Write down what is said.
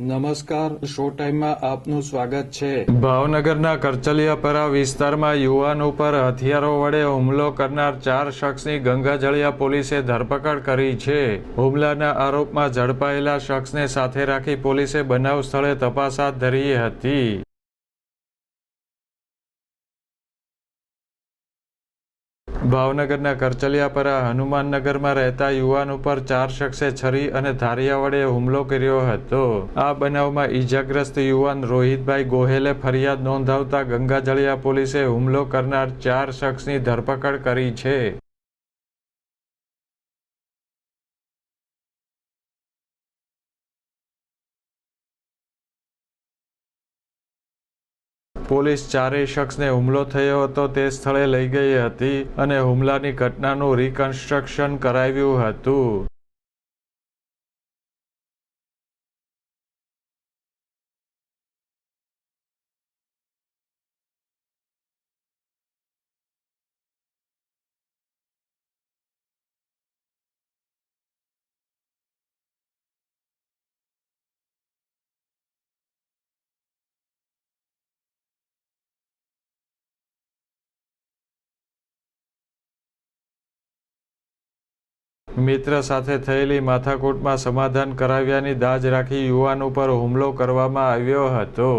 નમસ્કાર, શો ટાઈમમાં આપનું સ્વાગત છે. ભાવનગરના કરચલિયાપરા વિસ્તારમાં યુવાન ઉપર હથિયારો વડે હુમલો કરનાર ચાર શખ્સની ગંગાજળિયા પોલીસે ધરપકડ કરી છે. હુમલાના આરોપમાં ઝડપાયેલા શખ્સને સાથે રાખી પોલીસે બનાવ સ્થળે તપાસ હાથ ધરી હતી. ભાવનગરના કરચલિયાપરા હનુમાનનગરમાં રહેતા યુવાન ઉપર ચાર શખ્સે છરી અને ધારિયા વડે હુમલો કર્યો હતો. આ બનાવમાં ઈજાગ્રસ્ત યુવાન રોહિતભાઈ ગોહેલે ફરિયાદ નોંધાવતા ગંગાજળિયા પોલીસે હુમલો કરનાર ચાર શખ્સની ધરપકડ કરી છે. પોલીસ ચારેય શખ્સને હુમલો થયો હતો તે સ્થળે લઈ ગઈ હતી અને હુમલાની ઘટનાનું રિકન્સ્ટ્રક્શન કરાવ્યું હતું. મિત્ર સાથે થયેલી માથાકૂટમાં સમાધાન કરાવ્યાની દાજ રાખી યુવાન ઉપર હુમલો કરવામાં આવ્યો હતો.